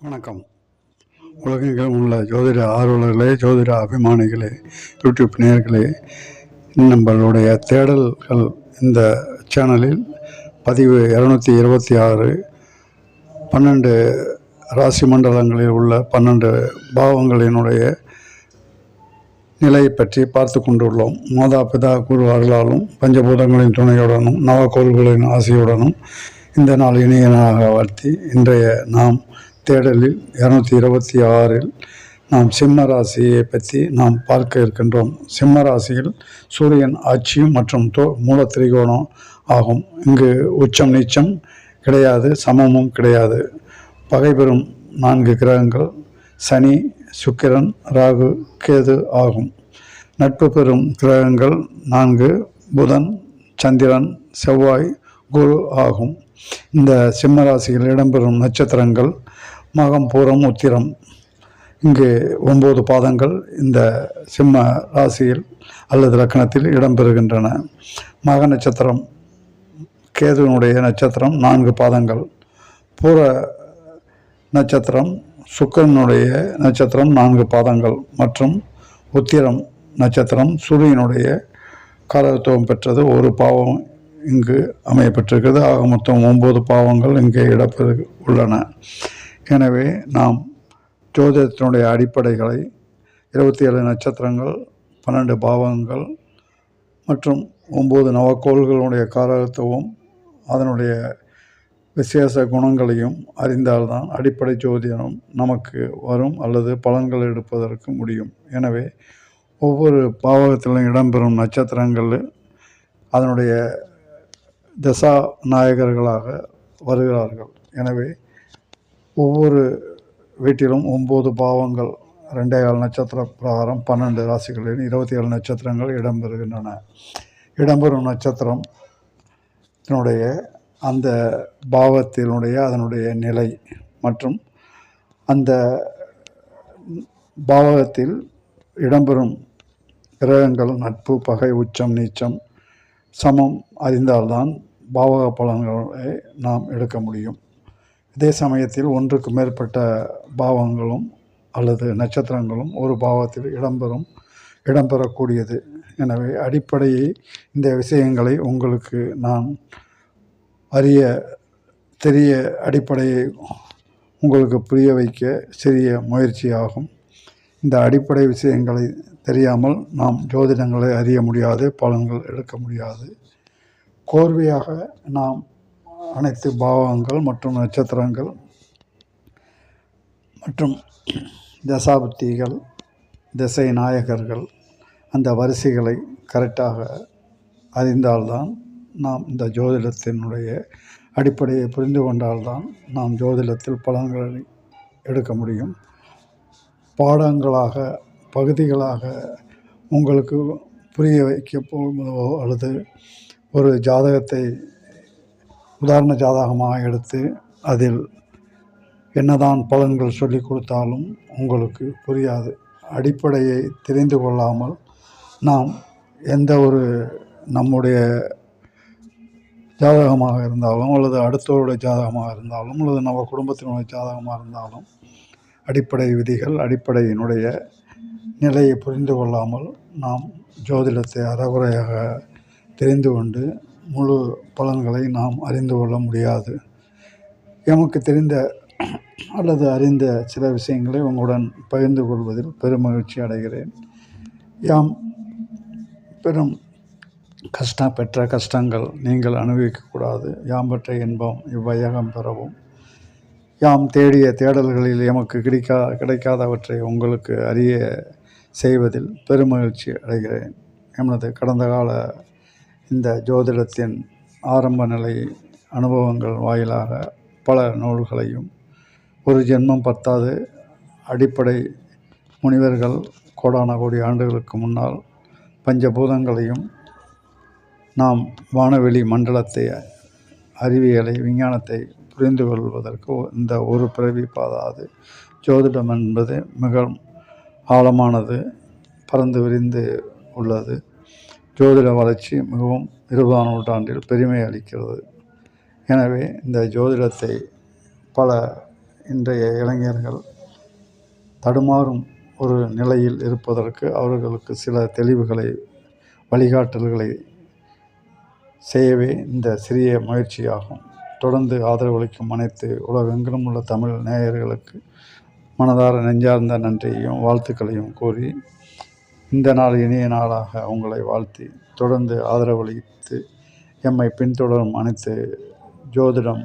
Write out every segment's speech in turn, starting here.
வணக்கம். உலகெங்கிலும் உள்ள ஜோதிட ஆர்வலர்களே ஜோதிட அபிமானிகளே யூடியூப் நேயர்களே நம்மளுடைய தேடல்கள் இந்த சேனலில் பதிவு இரநூத்தி இருபத்தி ஆறு பன்னெண்டு ராசி மண்டலங்களில் உள்ள பன்னெண்டு பாவங்களினுடைய நிலையை பற்றி பார்த்து கொண்டுள்ளோம். மாதா பிதா குரு அருளாலும் பஞ்சபூதங்களின் துணையுடனும் நவக்கோள்களின் ஆசையுடனும் இந்த நாள் இணையனாக வர்த்தி இன்றைய நாம் தேடலில் இரநூத்தி இருபத்தி ஆறில் நாம் சிம்ம ராசியை பற்றி நாம் பார்க்க இருக்கின்றோம். சிம்ம ராசியில் சூரியன் ஆட்சியும் மற்றும் தோ மூல திரிகோணம் ஆகும். இங்கு உச்சம் நீச்சம் கிடையாது சமமும் கிடையாது. பகை பெறும் நான்கு கிரகங்கள் சனி சுக்கிரன் ராகு கேது ஆகும். நட்பு பெறும் கிரகங்கள் நான்கு புதன் சந்திரன் செவ்வாய் குரு ஆகும். இந்த சிம்ம ராசியில் இடம்பெறும் நட்சத்திரங்கள் மகம் பூரம் உத்திரம். இங்கு ஒம்பது பாதங்கள் இந்த சிம்ம ராசியில் அல்லது லக்கணத்தில் இடம்பெறுகின்றன. மக நட்சத்திரம் கேதுவினுடைய நட்சத்திரம் நான்கு பாதங்கள். பூர நட்சத்திரம் சுக்கரனுடைய நட்சத்திரம் நான்கு பாதங்கள். மற்றும் உத்திரம் நட்சத்திரம் சூரியனுடைய காலத்துவம் பெற்றது. ஒரு பாவம் இங்கு அமையப்பட்டிருக்கிறது ஆக மொத்தம் ஒம்பது பாவங்கள் இங்கே இடப்பெறு உள்ளன. எனவே நாம் ஜோதிடத்தினுடைய அடிப்படைகளை இருபத்தி ஏழு நட்சத்திரங்கள் பன்னெண்டு பாவங்கள் மற்றும் ஒம்பது நவக்கோள்களுடைய காரகத்துவம் அதனுடைய விசேஷ குணங்களையும் அறிந்தால்தான் அடிப்படை ஜோதிடம் நமக்கு வரும் அல்லது பலன்கள் எடுப்பதற்கு முடியும். எனவே ஒவ்வொரு பாவகத்திலும் இடம்பெறும் நட்சத்திரங்கள் அதனுடைய தசா நாயகர்களாக வருகிறார்கள். எனவே ஒவ்வொரு வீட்டிலும் ஒம்பது பாவங்கள் ரெண்டே கால் நட்சத்திர பிரகாரம் பன்னெண்டு ராசிகளில் இருபத்தி ஏழு நட்சத்திரங்கள் இடம்பெறுகின்றன. இடம்பெறும் நட்சத்திரம் இதனுடைய அந்த பாவத்தினுடைய அதனுடைய நிலை மற்றும் அந்த பாவகத்தில் இடம்பெறும் கிரகங்கள் நட்பு பகை உச்சம் நீச்சம் சமம் அறிந்தால்தான் பாவக பலன்களை நாம் எடுக்க முடியும். அதே சமயத்தில் ஒன்றுக்கு மேற்பட்ட பாவங்களும் அல்லது நட்சத்திரங்களும் ஒரு பாவத்தில் இடம்பெறும் இடம்பெறக்கூடியது. எனவே அடிப்படையை இந்த விஷயங்களை உங்களுக்கு நான் அறிய தெரிய அடிப்படையை உங்களுக்கு புரிய வைக்க சிறிய முயற்சியாகும். இந்த அடிப்படை விஷயங்களை தெரியாமல் நாம் ஜோதிடங்களை அறிய முடியாது பலன்கள் எடுக்க முடியாது. கோர்வையாக நாம் அனைத்து பாவங்கள் மற்றும் நட்சத்திரங்கள் மற்றும் தசாபுத்திகள் திசை நாயகர்கள் அந்த வரிசைகளை கரெக்டாக அறிந்தால்தான் நாம் இந்த ஜோதிடத்தினுடைய அடிப்படையை புரிந்து கொண்டால்தான் நாம் ஜோதிடத்தில் பலன்களை எடுக்க முடியும். பாடங்களாக பகுதிகளாக உங்களுக்கு புரிய வைக்க போகும்போதோ அல்லது ஒரு ஜாதகத்தை உதாரண ஜாதகமாக எடுத்து அதில் என்னதான் பலன்கள் சொல்லி கொடுத்தாலும் உங்களுக்கு புரியாது. அடிப்படையை தெரிந்து கொள்ளாமல் நாம் எந்த ஒரு நம்முடைய ஜாதகமாக இருந்தாலும் அல்லது அடுத்தவருடைய ஜாதகமாக இருந்தாலும் அல்லது நம்ம குடும்பத்தினுடைய ஜாதகமாக இருந்தாலும் அடிப்படை விதிகள் அடிப்படையினுடைய நிலையை புரிந்து கொள்ளாமல் நாம் ஜோதிடத்தை அறகுறையாக தெரிந்து கொண்டு முழு பலன்களை நாம் அறிந்து கொள்ள முடியாது. எமக்கு தெரிந்த அல்லது அறிந்த சில விஷயங்களை உங்களுடன் பகிர்ந்து கொள்வதில் பெருமகிழ்ச்சி அடைகிறேன். யாம் பெரும் கஷ்டம் பெற்ற கஷ்டங்கள் நீங்கள் அனுபவிக்கக்கூடாது. யாம் பெற்ற இன்பம் இவ்வையகம் பெறவும். யாம் தேடிய தேடல்களில் எமக்கு கிடைக்கா கிடைக்காதவற்றை உங்களுக்கு அறிய செய்வதில் பெருமகிழ்ச்சி அடைகிறேன். எமது கடந்த கால இந்த ஜோதிடத்தின் ஆரம்ப நிலை அனுபவங்கள் வாயிலாக பல நூல்களையும் ஒரு ஜென்மம் பத்தாது அடிப்படை முனிவர்கள் கோடான கோடி ஆண்டுகளுக்கு முன்னால் பஞ்சபூதங்களையும் நாம் வானவெளி மண்டலத்தை அறிவியலை விஞ்ஞானத்தை புரிந்து கொள்வதற்கு இந்த ஒரு பிறவி பாதாது ஜோதிடம் என்பது மிக ஆழமானது பறந்து விரிந்து உள்ளது. ஜோதிட வளர்ச்சி மிகவும் இருபதாம் நூற்றாண்டில் பெருமை அளிக்கிறது. எனவே இந்த ஜோதிடத்தை பல இன்றைய இளைஞர்கள் தடுமாறும் ஒரு நிலையில் இருப்பதற்கு அவர்களுக்கு சில தெளிவுகளை வழிகாட்டல்களை செய்யவே இந்த சிறிய முயற்சியாகும். தொடர்ந்து ஆதரவளிக்கும் அனைத்து உலகெங்கிலும் உள்ள தமிழ் நேயர்களுக்கு மனதார நெஞ்சார்ந்த நன்றியையும் வாழ்த்துக்களையும் கூறி இந்த நாள் இனிய நாளாக உங்களை வாழ்த்தி தொடர்ந்து ஆதரவளித்து எம்மை பின்தொடரும் அனைத்து ஜோதிடம்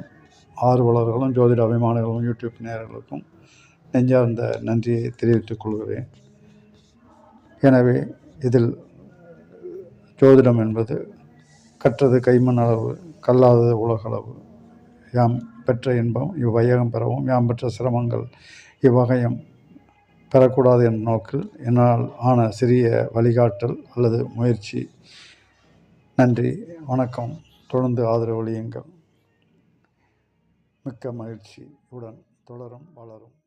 ஆர்வலர்களும் ஜோதிட அபிமானிகளும் யூடியூப் நேர்களுக்கும் நெஞ்சார்ந்த நன்றியை தெரிவித்துக் கொள்கிறேன். எனவே இதில் ஜோதிடம் என்பது கற்றது கைமண் அளவு கல்லாதது உலகளவு யாம் பெற்ற இன்பம் இவ்வையகம் பெறவும் யாம் பெற்ற சிரமங்கள் இவ்வகையம் பெறக்கூடாது என்ற நோக்கில் என்னால் ஆன சிறிய வழிகாட்டல் அல்லது முயற்சி. நன்றி. வணக்கம். தொடர்ந்து ஆதரவளியுங்கள். மிக்க மகிழ்ச்சி. உடன் தொடரும் வளரும்.